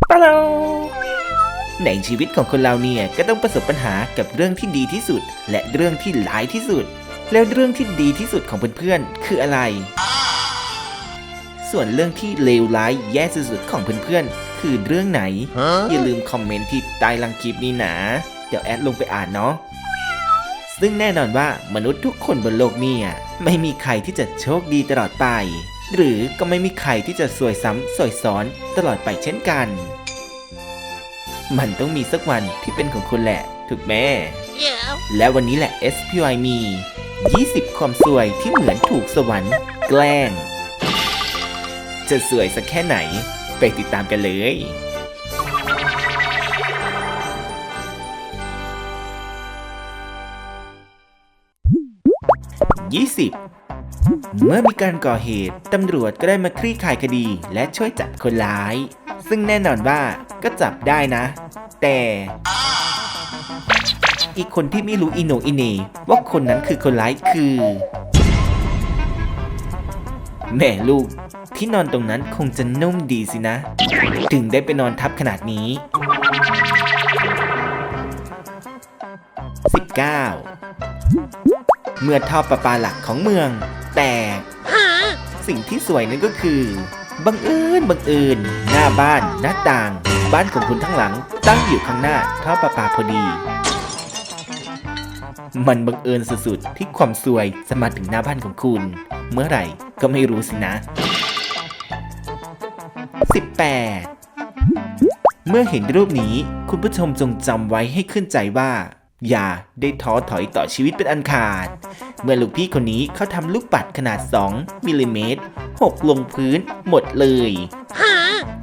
ปะเราในชีวิตของคนเราเนี่ยก็ต้องประสบปัญหากับเรื่องที่ดีที่สุด และเรื่องที่ร้ายที่สุด แล้วเรื่องที่ดีที่สุดของเพื่อนๆคืออะไร ส่วนเรื่องที่เลวร้ายแย่สุดๆของเพื่อนๆคือเรื่องไหน อย่าลืมคอมเมนต์ที่ใต้ลังคลิปนี้นะเดี๋ยวแอดลงไปอ่านเนาะซึ่งแน่นอนว่ามนุษย์ทุกคนบนโลกเนี่ยไม่มีใครที่จะโชคดีตลอดไป หรือก็ไม่มีใครที่จะสวยซ้ำสวยซ้อนตลอดไปเช่นกัน มันต้องมีสักวันที่เป็นของคุณแหละ ถูกไหม Yeah. และวันนี้แหละ SPY มี 20 ความสวยที่เหมือนถูกสวรรค์แกล้ง จะสวยสักแค่ไหน ไปติดตามกันเลย20 เมื่อมีการก่อเหตุตำรวจก็ได้มาคลี่คลายคดีและช่วยจับคนร้าย ซึ่งแน่นอนว่าก็จับได้นะ แต่อีกคนที่ไม่รู้อีโนอีเนว่าคนนั้นคือคนร้ายคือ แม่ลูก ที่นอนตรงนั้นคงจะนุ่มดีสินะ ถึงได้ไปนอนทับขนาดนี้ 19 เมื่อท่อประปาหลักของเมือง แตกสิ่งที่สวยนั่นก็คือบังเอิญบังเอิญหน้าบ้านหน้าต่าง บ้านของคุณทั้งหลัง ตั้งอยู่ข้างหน้าท่อประปาพอดี มันบังเอิญสุดๆที่ความสวยจะมาถึงหน้าบ้านของคุณ เมื่อไหร่ก็ไม่รู้สินะ 18 เมื่อเห็นรูปนี้คุณผู้ชมจงจำไว้ให้ขึ้นใจว่า อย่าได้ท้อถอยต่อชีวิตเป็นอันขาด เมื่อลูกพี่คนนี้เขาทำลูกปัดขนาด 2มิลลิเมตรหกลงพื้นหมดเลย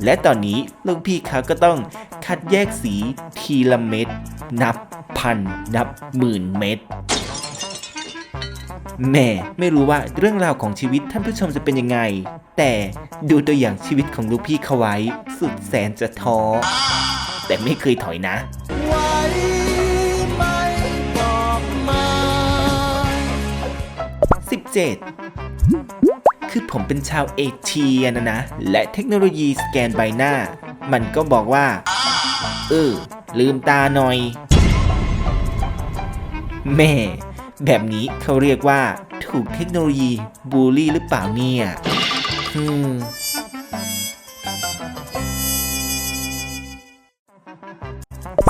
และตอนนี้ลูกพี่เขาก็ต้องคัดแยกสีทีละเม็ดนับพันนับหมื่นเม็ดแม่ไม่รู้ว่าเรื่องราวของชีวิตท่านผู้ชมจะเป็นยังไง แต่ดูตัวอย่างชีวิตของลูกพี่เขาไว้ สุดแสนจะท้อแต่ไม่เคยถอยนะ 7 คือผมเป็นชาวเอเชียนะนะ และเทคโนโลยีสแกนใบหน้า มันก็บอกว่า เออ ลืมตาหน่อย แม่ แบบนี้เขาเรียกว่าถูกเทคโนโลยีบูลลี่หรือเปล่าเนี่ยอืม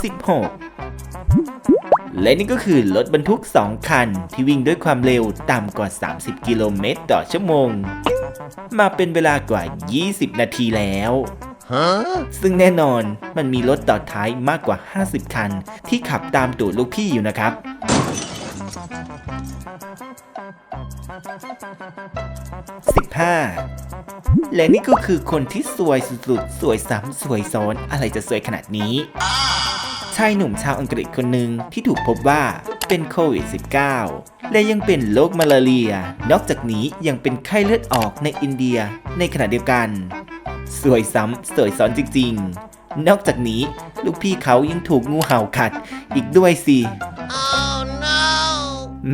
16 และนี่ก็คือรถบรรทุก 2 คัน ที่วิ่งด้วยความเร็วต่ำกว่า 30 กิโลเมตรต่อชั่วโมง มาเป็นเวลากว่า 20 นาทีแล้วซึ่งแน่นอนมันมีรถต่อท้ายมากกว่า 50 คัน ที่ขับตามตูดลูกพี่อยู่นะครับ 15 และนี่ก็คือคนที่สวยสุดๆ สวยซ้ำสวยซ้อน อะไรจะสวยขนาดนี้ ชายหนุ่มชาวอังกฤษคนหนึ่งที่ถูกพบว่าเป็นโควิด -19 และยังเป็นโรคมาลาเรีย นอกจากนี้ยังเป็นไข้เลือดออกในอินเดียในขณะเดียวกัน สวยซ้ำสวยซ้อนจริง ๆ นอกจากนี้ลูกพี่เขายังถูกงูเห่ากัดอีกด้วยสิ Oh no.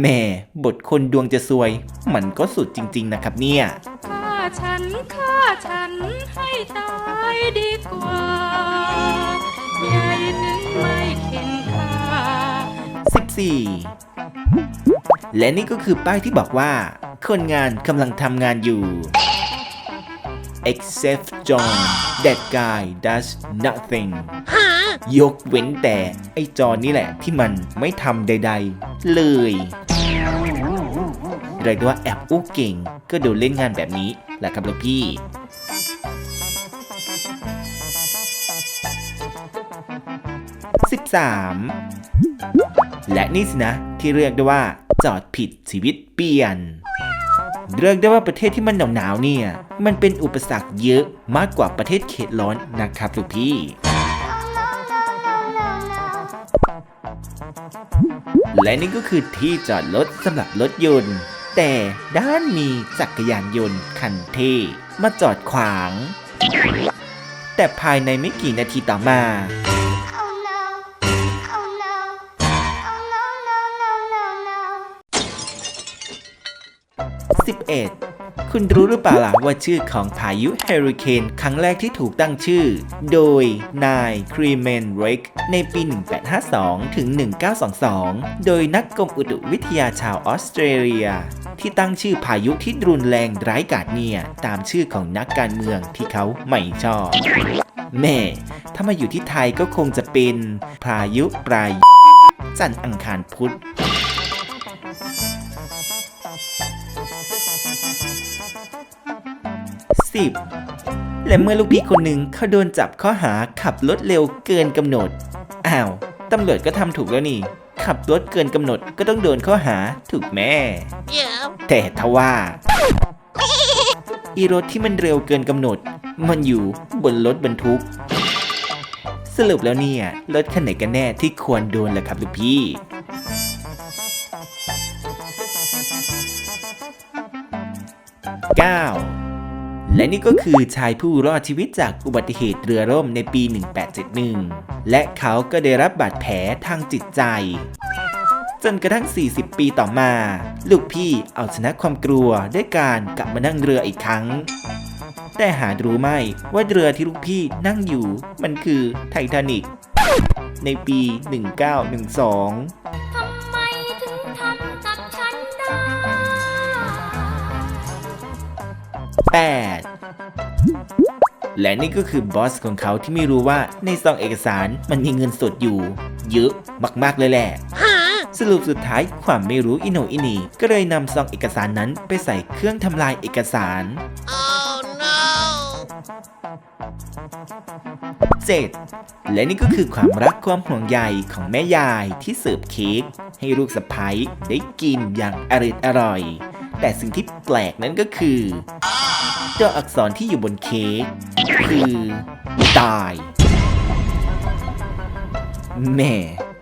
แม่บทคนดวงจะซวย มันก็สุดจริง ๆ นะครับเนี่ยฆ่าฉันฆ่าฉันให้ตายดีกว่าใหญ่ถึง ไม่เข็นค่า14 และนี่ก็คือป้ายที่บอกว่า คนงานกำลังทำงานอยู่ except John that guy does nothing ยกเว้นแต่ ไอ้จอนนี่แหละที่มันไม่ทำใด ๆ เลยเรียกว่าแอบอู้เก่ง ก็โดนเล่นงานแบบนี้แหละครับลูกพี่ 13 และนี่สินะที่เรียกได้ว่า จอดผิดชีวิตเปลี่ยน เรียกได้ว่าประเทศที่มันหนาวๆเนี่ย มันเป็นอุปสรรคเยอะมากกว่าประเทศเขตร้อนนะครับลูกพี่และนี่ก็คือที่จอดรถสำหรับรถยนต์ แต่ด้านมีจักรยานยนต์คันเท่มาจอดขวาง แต่ภายในไม่กี่นาทีต่อมา 1 คุณรู้หรือเปล่าล่ะว่าชื่อของพายุเฮอริเคนครั้งแรกที่ถูกตั้งชื่อ โดยนายครีเมนเรกในปี 1852 ถึง 1922 โดยนักกรมอุตุวิทยาชาวออสเตรเลีย ที่ตั้งชื่อพายุที่รุนแรงร้ายกาจเนี่ย ตามชื่อของนักการเมืองที่เขาไม่ชอบ แม่ ถ้ามาอยู่ที่ไทยก็คงจะเป็นพายุปลายจันอังคารพุธ 10 และเมื่อลูกพี่คนหนึ่งเขาโดนจับข้อหาขับรถเร็วเกินกำหนด อ้าว ตำรวจก็ทำถูกแล้วนี่ ขับรถเกินกำหนดก็ต้องโดนข้อหาถูกแม่ Yep. แต่ทว่า อีรถที่มันเร็วเกินกำหนด มันอยู่บนรถบรรทุก สรุปแล้วเนี่ย รถคันไหนกันแน่ที่ควรโดนล่ะครับลูกพี่ 9 และนี่ก็คือชายผู้รอดชีวิตจากอุบัติเหตุเรือล่มในปี 1871 และเขาก็ได้รับบาดแผลทางจิตใจ จนกระทั่ง 40 ปีต่อมา ลูกพี่เอาชนะความกลัวด้วยการกลับมานั่งเรืออีกครั้ง แต่หารู้ไหมว่าเรือที่ลูกพี่นั่งอยู่มันคือไททานิกในปี 1912 8 และนี่ก็คือบอสของเขาที่ไม่รู้ว่าในซองเอกสารมันมีเงินสดอยู่ เยอะมากๆเลยแหละสรุปสุดท้ายความไม่รู้อิโนอินีก็เลยนำซองเอกสารนั้นไปใส่เครื่องทำลายเอกสาร Oh no. 7 และนี่ก็คือความรักความห่วงใยของแม่ยายที่เสิร์ฟเค้กให้ลูกสะพ้ยได้กินอย่างอร่อยอร่อย แต่สิ่งที่แปลกนั้นก็คือ ตัวอักษรที่อยู่บนเค้กคือ ตายแม่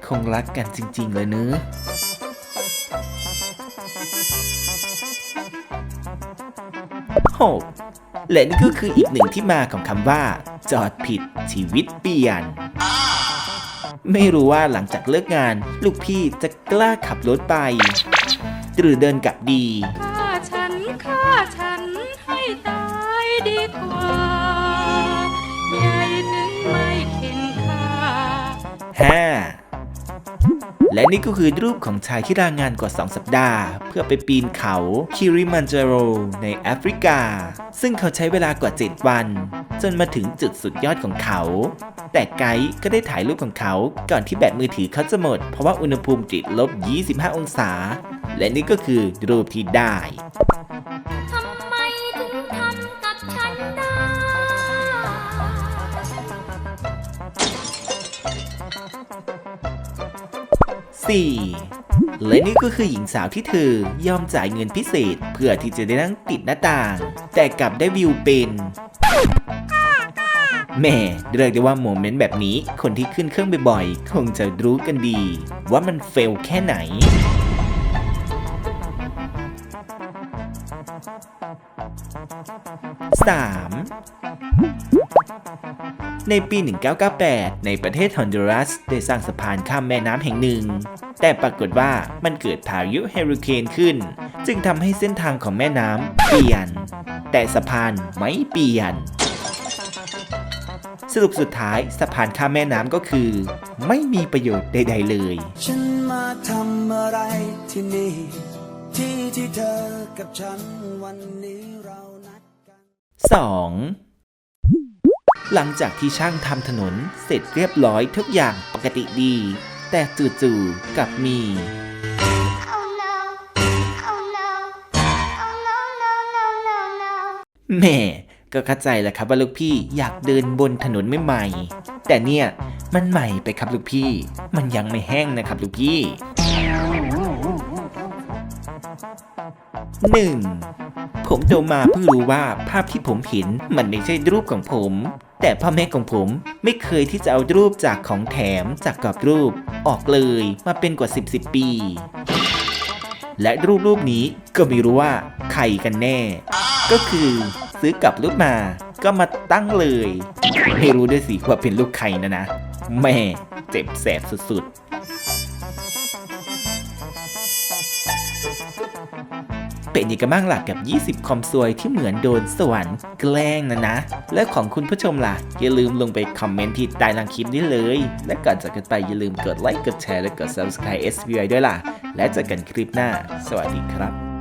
คงรักกันจริง ๆ เลยเนอหกและนี่ก็คืออีกหนึ่งที่มาของคำว่า จอดผิดชีวิตเปลี่ยน ไม่รู้ว่าหลังจากเลิกงาน ลูกพี่จะกล้าขับรถไป หรือเดินกลับดี 5 และนี่ก็คือรูปของชายที่ลางานกว่า 2 สัปดาห์ เพื่อไปปีนเขาคิริมันจาโรในแอฟริกา ซึ่งเขาใช้เวลากว่า 7 วัน จนมาถึงจุดสุดยอดของเขา แต่ไกด์ก็ได้ถ่ายรูปของเขาก่อนที่แบตมือถือเขาจะหมด เพราะว่าอุณหภูมิติดลบ 25 องศา และนี่ก็คือรูปที่ได้ทำไมถึงทำกับฉันได้ 4. และนี่ก็คือหญิงสาวที่เธอยอมจ่ายเงินพิเศษ เพื่อที่จะได้นั่งติดหน้าต่าง แต่กลับได้วิวเป็นแม่เรียกได้ว่าโมเมนต์แบบนี้ คนที่ขึ้นเครื่องบ่อยๆ คงจะรู้กันดี ว่ามันเฟลแค่ไหน 3. ในปี 1998 ในประเทศฮอนดูรัส ได้สร้างสะพานข้ามแม่น้ำแห่งหนึ่ง แต่ปรากฏว่ามันเกิดพายุเฮอริเคนขึ้น จึงทำให้เส้นทางของแม่น้ำเปลี่ยน แต่สะพานไม่เปลี่ยน สรุปสุดท้ายสะพานข้ามแม่น้ำก็คือ ไม่มีประโยชน์ใด ๆ เลย ฉันมาทำอะไรที่นี่ที่ที่เธอกับฉันวันนี้เรานัดกัน 2. หลังจากที่ช่างทำถนนเสร็จเรียบร้อยทุกอย่างปกติดี แต่จู่ๆกลับมี Oh no. Oh no. Oh no, no, no, no, no. แหม่ก็เข้าใจแหละครับว่าลูกพี่อยากเดินบนถนนใหม่ๆแต่เนี่ยมันใหม่ไปครับลูกพี่ มันยังไม่แห้งนะครับลูกพี่ 1. ผมโตมาเพิ่งรู้ว่าภาพที่ผมเห็นมันไม่ใช่รูปของผม แต่พ่อแม่ของผมไม่เคยที่จะเอารูปจากของแถมจากกรอบรูปออกเลยมาเป็นกว่า 10 10 ปี และรูปรูปนี้ก็ไม่รู้ว่าใครกันแน่ ก็คือซื้อกลับรูปมาก็มาตั้งเลย ไม่รู้ด้วยสิว่าเป็นลูกใครนะนะ แม่เจ็บแสบสุดๆ เป็นยังไงกันบ้างล่ะกับ 20 คอมซวยที่เหมือนโดนสวรรค์แกล้งนะนะ และของคุณผู้ชมล่ะ อย่าลืมลงไปคอมเมนต์ที่ใต้ล่างคลิปนี้เลย และก่อนจากกันไปอย่าลืมกดไลค์กดแชร์และกด subscribe SBI ด้วยล่ะ และเจอกันคลิปหน้า สวัสดีครับ